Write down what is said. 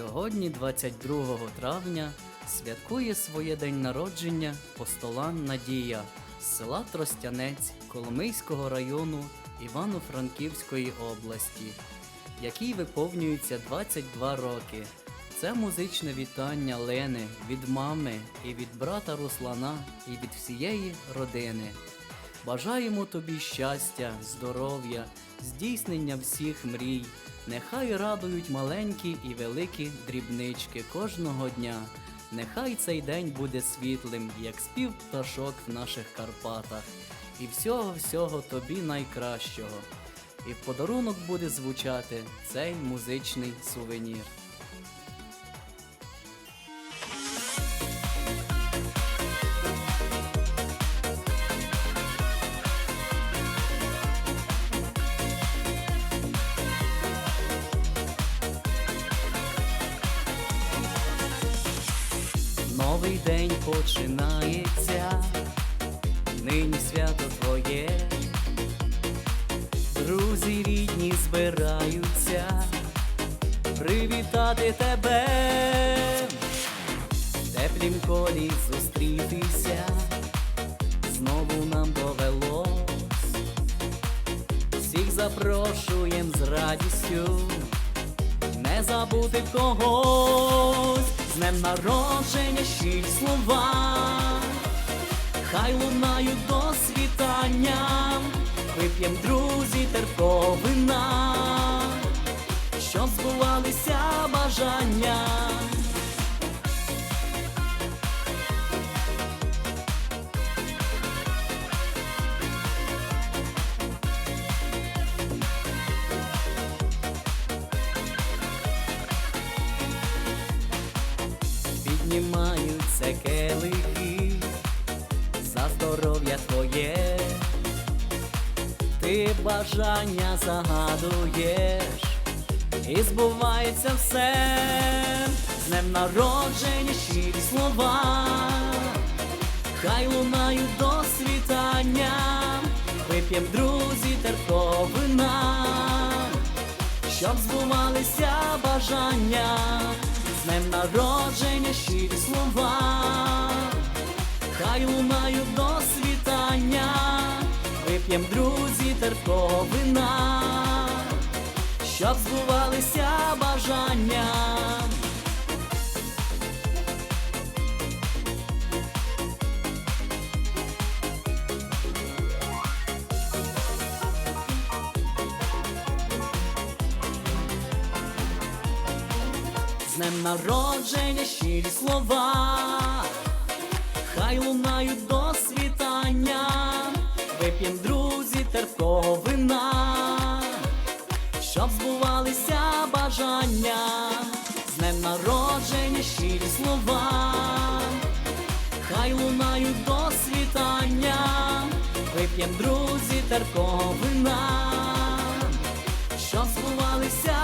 Сьогодні, 22 травня, святкує своє день народження Постолан Надія з села Тростянець Коломийського району Івано-Франківської області, якій виповнюється 22 роки. Це музичне вітання Лени від мами і від брата Руслана і від всієї родини. Бажаємо тобі щастя, здоров'я, здійснення всіх мрій. Нехай радують маленькі і великі дрібнички кожного дня. Нехай цей день буде світлим, як спів пташок в наших Карпатах. І всього всього тобі найкращого. І в подарунок буде звучати цей музичний сувенір. Новий день починається, нині свято твоє, друзі рідні збираються привітати тебе, в теплім колі зустрітися, знову нам довелось, всіх запрошуєм з радістю. Не забути когось з днем народження щирі слова, хай лунають до світання, вип'єм друзі терповина, щоб збувалися бажання. Піднімаються келихи. За здоров'я твоє, ти бажання загадуєш, і збувається все, з днем народження щирі слова, хай лунають до світання, вип'єм друзі терповина. Щоб збувалися бажання, з днем народження щирі слова, хай лунають до світання, вип'єм друзі терповина, щоб збувалися бажання. З днем народження щирі слова, хай лунають до світання, вип'єм друзі терпкого вина, щоб збувалися бажання, з днем народження щирі слова, хай лунають до світання, вип'єм друзі терпкого вина, щоб збувалися.